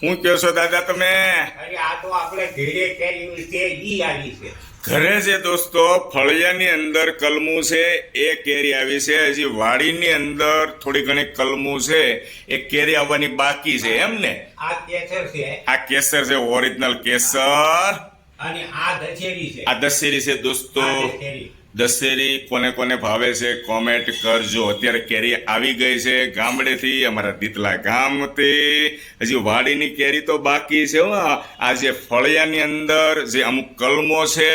શું કહો છો દાદા તમે અરે આ તો આપણે ઘરે કેરી છે ઈ આવી છે. ઘરે છે દોસ્તો ફળિયાની અંદર કલમું છે એ કેરી આવી છે હજી વાડીની અંદર થોડી ઘણી કલમું છે એ કેરી આવવાની બાકી છે એમ ને? આ કેસર છે. આ કેસર છે ઓરિજિનલ કેસર. અને આ દશેરી છે. આ દશેરી છે દોસ્તો. દશેરી. કોને કોને ભાવે છે કોમેન્ટ કરજો. અત્યારે કેરી આવી ગઈ છે ગામડેથી અમારા દીતલા ગામથી. હજી વાડીની કેરી તો બાકી છે હો. આ જે ફળિયાની અંદર જે અમુક કલમો છે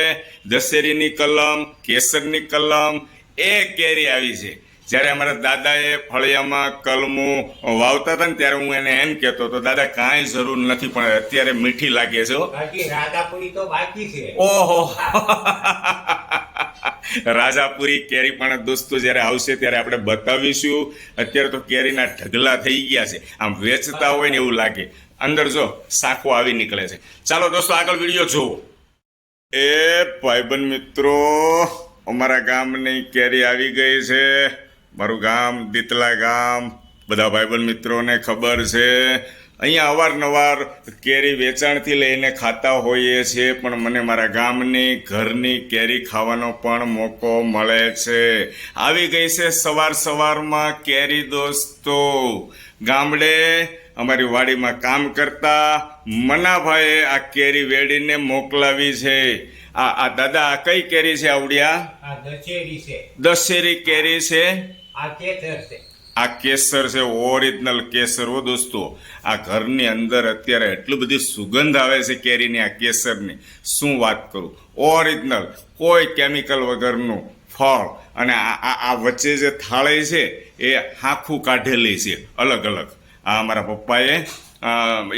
દશેરીની કલમ કેસરની કલમ એ કેરી આવી છે. જ્યારે અમારા દાદાએ ફળિયામાં કલમો વાવતા હતા ને ત્યારે હું એને એમ કહેતો તો દાદા કાંઈ જરૂર નથી પણ અત્યારે મીઠી લાગે છે. ઓહો. રાજાપુરી કેરી પણ દોસ્તો જ્યારે આવશે ત્યારે આપણે બતાવીશું. અત્યારે તો કેરીના ઢગલા થઈ ગયા છે. આમ વેચતા હોય ને એવું લાગે. અંદર જો સાખો આવી નીકળે છે. ચાલો દોસ્તો, આગળ વીડિયો જુઓ એ ભાઈબંધ મિત્રો, અમારા ગામની કેરી આવી ગઈ છે. મારું ગામ દીતલા ગામ. બધા ભાઈબંધ મિત્રોને ખબર છે. અહીંયા અવારનવાર કેરી વેચાણથી લઈને ખાતા હોઈએ છીએ પણ મને મારા ગામની ઘરની કેરી ખાવાનો પણ મોકો મળે છે. આવી ગઈ છે સવાર સવારમાં કેરી દોસ્તો. ગામડે અમારી વાડીમાં કામ કરતા મનાભાઈએ આ કેરી વેડીને મોકલાવી છે. આ આ દાદા આ કઈ કેરી છે આવડિયા? દશેરી કેરી છે? આ કેસર છે. આ કેસર છે, ઓરિજિનલ કેસર હો દોસ્તો. આ ઘરની અંદર અત્યારે એટલી બધી સુગંધ આવે છે કેરીની આ કેસરની. શું વાત કરું? ઓરિજિનલ, કોઈ કેમિકલ વગરનું ફળ અને આ આ વચ્ચે જે થાળી છે, એ આખું કાઢેલી છે, અલગ અલગ. આ અમારા પપ્પાએ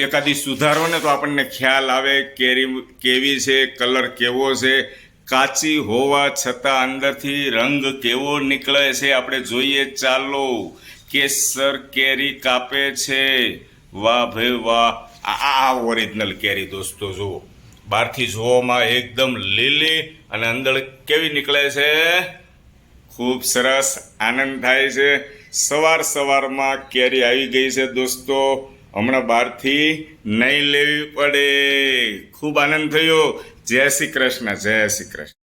એકાદી સુધારો ને તો આપણને ખ્યાલ આવે કેરી કેવી છે, કલર કેવો છે કાચી હોવા છતાં અંદરથી રંગ કેવો નીકળે છે આપણે જોઈએ ચાલો. કેસર કેરી કાપે છે. વાહ ભાઈ વાહ. આ ઓરિજિનલ કેરી દોસ્તો, જુઓ. બહારથી જોવામાં એકદમ લીલી અને અંદર કેવી નીકળે છે? ખૂબ સરસ આનંદ થાય છે. સવાર સવારમાં કેરી આવી ગઈ છે દોસ્તો. હમણાં બહારથી નહીં લેવી પડે. ખૂબ આનંદ થયો. જય શ્રી કૃષ્ણ જય શ્રી કૃષ્ણ.